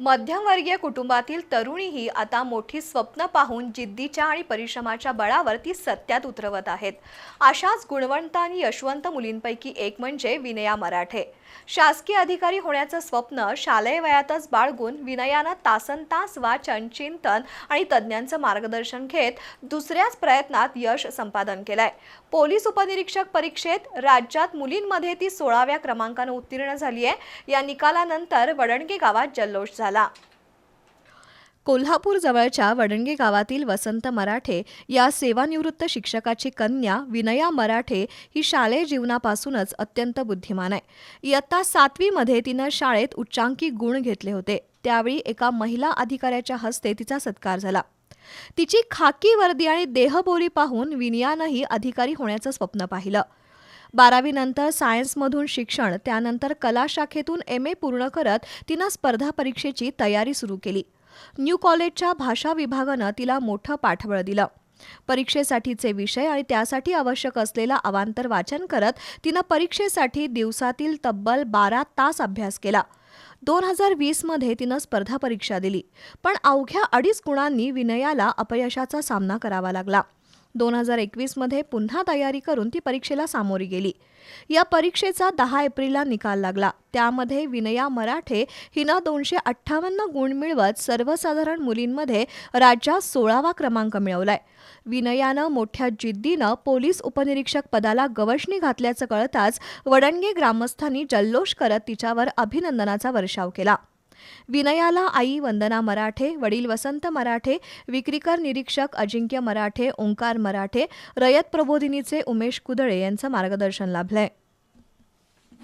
मध्यमवर्गीय कुटुंबातील तरुणीही आता मोठी स्वप्न पाहून जिद्दीच्या आणि परिश्रमाच्या बळावर ती सत्यात उतरवत आहेत. अशाच गुणवंत आणि यशवंत मुलींपैकी एक म्हणजे विनया मराठे. शासकीय अधिकारी होण्याचं स्वप्न शालेय वयातच बाळगून विनयानं तासनतास वाचन चिंतन आणि तज्ज्ञांचं मार्गदर्शन घेत दुसऱ्याच प्रयत्नात यश संपादन केलंय. पोलीस उपनिरीक्षक परीक्षेत राज्यात मुलींमध्ये ती सोळाव्या क्रमांकानं उत्तीर्ण झाली आहे या निकालानंतर वडणगे गावात जल्लोष झाला. कोल्हापूर जवळच्या वडणगे गावातील वसंत मराठे या सेवानिवृत्त शिक्षकाची कन्या विनया मराठे ही शालेय जीवनापासूनच अत्यंत बुद्धिमान आहे. इयत्ता सातवीमध्ये तिनं शाळेत उच्चांकी गुण घेतले होते. त्यावेळी एका महिला अधिकाऱ्याच्या हस्ते तिचा सत्कार झाला. तिची खाकी वर्दी आणि देहबोली पाहून विनयानंही अधिकारी होण्याचं स्वप्न पाहिलं. बारावीनंतर सायन्समधून शिक्षण त्यानंतर कला शाखेतून एम ए पूर्ण करत तिनं स्पर्धा परीक्षेची तयारी सुरू केली. न्यू कॉलेजच्या भाषा विभागानं तिला मोठं पाठबळ दिलं. परीक्षेसाठीचे विषय आणि त्यासाठी आवश्यक असलेलं अवांतर वाचन करत तिनं परीक्षेसाठी दिवसातील तब्बल बारा तास अभ्यास केला. दोन हजार वीसमध्ये तिनं स्पर्धा परीक्षा दिली पण अवघ्या अडीच गुणांनी विनयाला अपयशाचा सामना करावा लागला. दोन हजार एकवीसमध्ये पुन्हा तयारी करून ती परीक्षेला सामोरी गेली. या परीक्षेचा दहा एप्रिलला निकाल लागला. त्यामध्ये विनया मराठे हिनं दोनशे अठ्ठावन्न गुण मिळवत सर्वसाधारण मुलींमध्ये राज्यात सोळावा क्रमांक मिळवलाय. विनयानं मोठ्या जिद्दीनं पोलीस उपनिरीक्षक पदाला गवसणी घातल्याचं कळताच वडणगे ग्रामस्थांनी जल्लोष करत तिच्यावर अभिनंदनाचा वर्षाव केला. विनयाला आई वंदना मराठे वडील वसंत मराठे विक्रीकर निरीक्षक अजिंक्य मराठे ओंकार मराठे रयत प्रबोधिनीचे उमेश कुदळे यांचं मार्गदर्शन लाभलंय.